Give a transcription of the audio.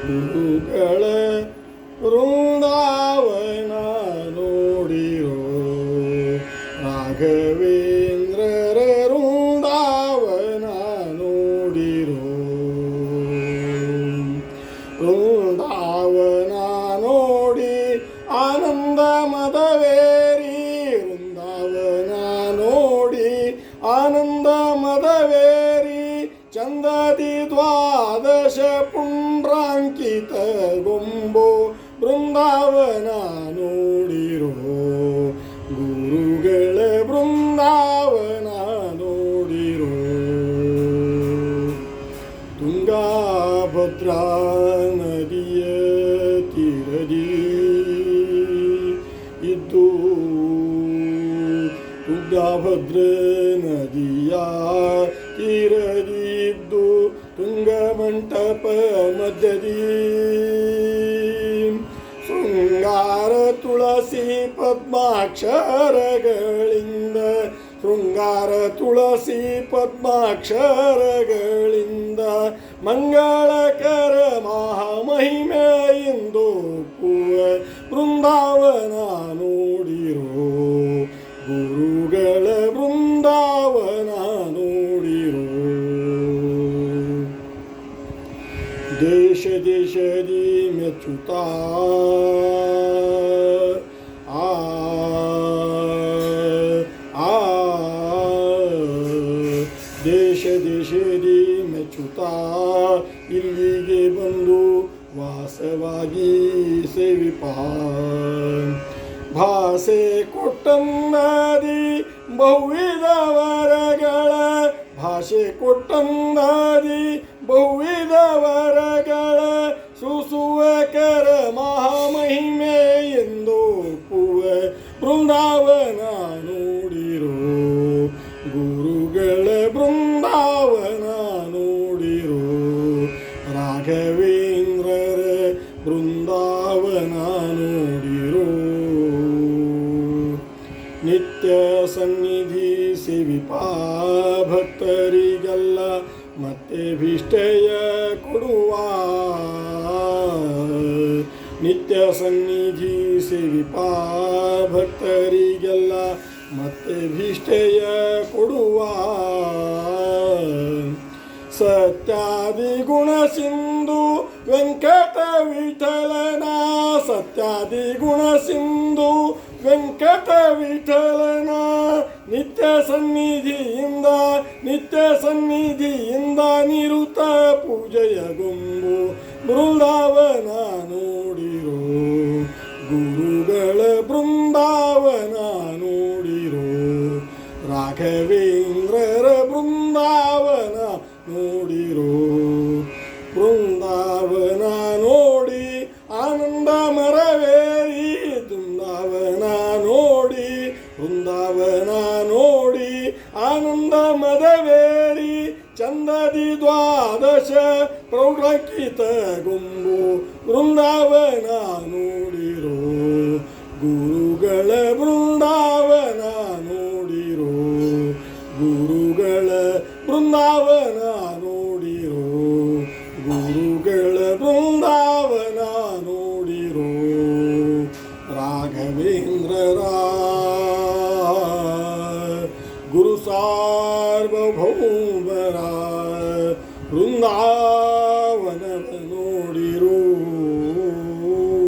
ಗುರುಗಳ ವೃಂದಾವನ ನೋಡಿರೋ ರಾಘವೇಂದ್ರರ വൃന്ദാവനാനോടി ആനന്ദ മതവേരി വൃന്ദാവനാനോടി ആനന്ദ മതവേരി ചന്ദതി ദ്വാദശ പുണ്ട്രാങ്കിത ഗുംബോ വൃന്ദാവനോ ತುಂಗಾಭದ್ರಾ ನದಿಯ ತೀರದಿ. ಇದ್ದು ತುಂಗಾಭದ್ರ ನದಿಯ ತೀರದಿ ಇದ್ದು ತುಂಗಮಂಟಪ ಮಧ್ಯದಿ. ಶೃಂಗಾರ ತುಳಸಿ ಪದ್ಮಾಕ್ಷರಗಳಿಂದ, ಶೃಂಗಾರ ತುಳಸಿ ಪದ್ಮಾಕ್ಷರಗಳಿಂದ ಮಂಗಳಕರ ಮಹಾಮಹಿಮೆಯಿಂದು ಪುವ ಬೃಂದಾವನ ನೋಡಿರೋ ಗುರುಗಳ ಬೃಂದಾವನ ನೋಡಿರೋ ದೇಶ ದೇಶದಿ ಮೆಚ್ಚುತ್ತಾ ಆ ಆ ಇಲ್ಲಿಗೆ ಬಂದು ವಾಸವಾಗಿ ಸೇವಿಪ ಭಾಷೆ ಕೊಟ್ಟಂದಾದಿ ಬಹುವಿಧ ವರಗಳ ಭಾಷೆ ಕೊಟ್ಟಂದಾದಿ ಬಹುವಿಧ ವರಗಳ ಸುಸುವಕರ ಬೃಂದಾವನ ನೋಡಿರೋ ನಿತ್ಯ ಸನ್ನಿಧಿ ಸೇವಿಪಾ ಭಕ್ತರಿಗೆಲ್ಲ ಮತ್ತೆ ಭೀಷ್ಟಯ ಕೊಡುವ. ನಿತ್ಯ ಸನ್ನಿಧಿ ಸೇವಿಪಾ ಭಕ್ತರಿಗೆಲ್ಲ ಮತ್ತೆ ಭೀಷ್ಟಯ ಕೊಡುವ. ಸತ್ಯಾದಿ ಗುಣ ಸಿಂಧು ವೆಂಕಟ ವಿಠಲನ ಸತ್ಯಾದಿ ಗುಣ ಸಿಂಧು. ವೆಂಕಟ ವಿಠಲನ ನಿತ್ಯ ಸನ್ನಿಧಿಯಿಂದ ನಿತ್ಯ ಸನ್ನಿಧಿಯಿಂದ ನಿರುತ ಪೂಜೆಯ ಗುಂಬು. ಬೃಂದಾವನ ನೋಡಿರು. ಗುರುಗಳ ಬೃಂದಾವನ ಬೃಂದಾವನ ನೋಡಿ ಆನಂದ ಮದವೇರಿ ಚಂದದಿ ದ್ವಾದಶ ಪ್ರೌಢಕಿತ ಗುಂಬು ಬೃಂದಾವನ ನೋಡಿರೋ ಗುರುಗಳ ಬೃಂದಾವನ सार्वभौमराय वृन्दा